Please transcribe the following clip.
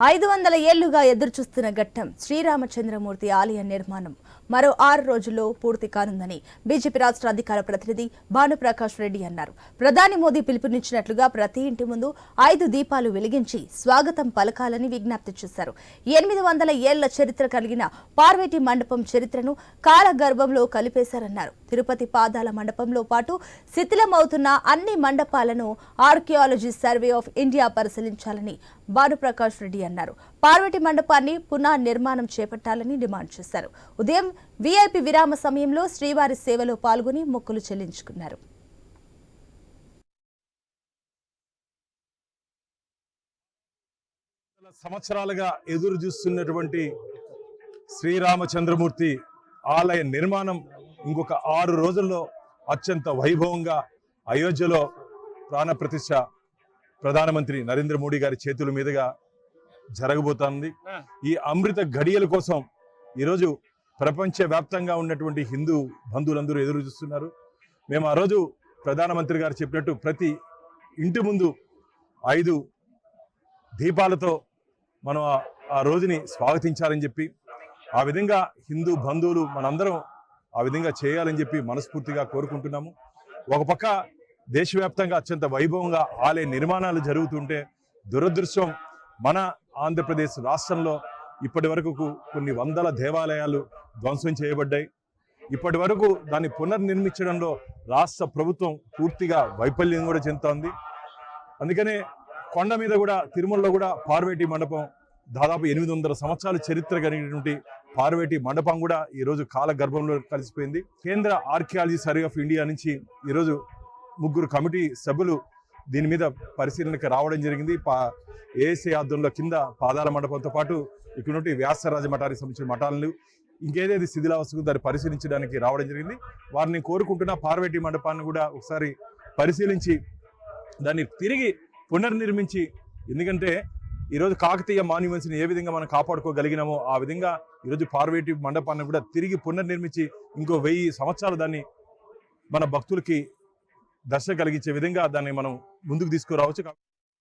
ఐదు వందల ఏళ్ళుగా ఎదురుచూస్తున్న ఘట్టం శ్రీరామచంద్రమూర్తి ఆలయ నిర్మాణం. మరో ఆరు రోజుల్లో పూర్తి కానుందని బీజేపీ రాష్ట్ర అధికార ప్రతినిధి భానుప్రకాష్ రెడ్డి అన్నారు. ప్రధాని మోదీ పిలుపునిచ్చినట్లుగా ప్రతి ఇంటి ముందు ఐదు దీపాలు వెలిగించి స్వాగతం పలకాలని విజ్ఞప్తి చేశారు. ఎనిమిది వందల ఏళ్ళ చరిత్ర కలిగిన పార్వతి మండపం చరిత్రను కాలగర్భంలో కలిపేశారన్నారు. తిరుపతి పాదాల మండపంలో పాటు శిథిలమవుతున్న అన్ని మండపాలను ఆర్కియాలజీ సర్వే ఆఫ్ ఇండియా పరిశీలించాలని భానుప్రకాష్ రెడ్డి అన్నారు. పార్వతి మండపాన్ని పునః నిర్మాణం చేపట్టాలని డిమాండ్ చేశారు. ఉదయం వీఐపీ విరామ సమయంలో శ్రీవారి సేవలో పాల్గొని మొక్కులు చెల్లించుకున్నారు. సంవత్సరాలుగా ఎదురు చూస్తున్నటువంటి శ్రీరామచంద్రమూర్తి ఆలయ నిర్మాణం ఇంకొక ఆరు రోజుల్లో అత్యంత వైభవంగా అయోధ్యలో ప్రాణప్రతిష్ఠ ప్రధానమంత్రి నరేంద్ర మోడీ గారి చేతుల మీదుగా జరగబోతోంది. ఈ అమృత ఘడియల కోసం ఈరోజు ప్రపంచ వ్యాప్తంగా ఉన్నటువంటి హిందూ బంధువులందరూ ఎదురు చూస్తున్నారు. మేము ఆ రోజు ప్రధానమంత్రి గారు చెప్పినట్టు ప్రతి ఇంటి ముందు ఐదు దీపాలతో మనం ఆ- ఆ రోజుని స్వాగతించాలని చెప్పి ఆ విధంగా హిందూ బంధువులు మనందరం ఆ విధంగా చేయాలని చెప్పి మనస్ఫూర్తిగా కోరుకుంటున్నాము. ఒక పక్క దేశవ్యాప్తంగా అత్యంత వైభవంగా ఆలయ నిర్మాణాలు జరుగుతుంటే దురదృష్టం మన ఆంధ్రప్రదేశ్ రాష్ట్రంలో ఇప్పటి వరకు కొన్ని వందల దేవాలయాలు ధ్వంసం చేయబడ్డాయి. ఇప్పటి వరకు దాన్ని పునర్నిర్మించడంలో రాష్ట్ర ప్రభుత్వం పూర్తిగా వైఫల్యం కూడా చెందుతోంది. అందుకనే కొండ మీద కూడా తిరుమలలో కూడా పార్వేటి మండపం దాదాపు ఎనిమిది వందల సంవత్సరాల చరిత్ర కలిగినటువంటి పార్వేటి మండపం కూడా ఈరోజు కాల గర్భంలో కలిసిపోయింది. కేంద్ర ఆర్కియాలజీ సర్వే ఆఫ్ ఇండియా నుంచి ఈరోజు ముగ్గురు కమిటీ సభ్యులు దీని మీద పరిశీలనకు రావడం జరిగింది. పా ఏసీ ఆధ్వర్యంలో కింద పాదాల మండపంతో పాటు ఇక్కడ వ్యాసరాజ మఠానికి సంబంధించిన మఠాలను ఇంకేదేది శిథిలావస్థకు దాన్ని పరిశీలించడానికి రావడం జరిగింది. వారిని కోరుకుంటున్న పార్వేటి మండపాన్ని కూడా ఒకసారి పరిశీలించి దాన్ని తిరిగి పునర్నిర్మించి ఎందుకంటే ఈరోజు కాకతీయ మాన్యుమెంట్స్ని ఏ విధంగా మనం కాపాడుకోగలిగినామో ఆ విధంగా ఈరోజు పార్వేటి మండపాన్ని కూడా తిరిగి పునర్నిర్మించి ఇంకో వెయ్యి సంవత్సరాలు దాన్ని మన భక్తులకి దర్శ కలిగించే విధంగా దాన్ని మనం ముందుకు తీసుకురావచ్చు.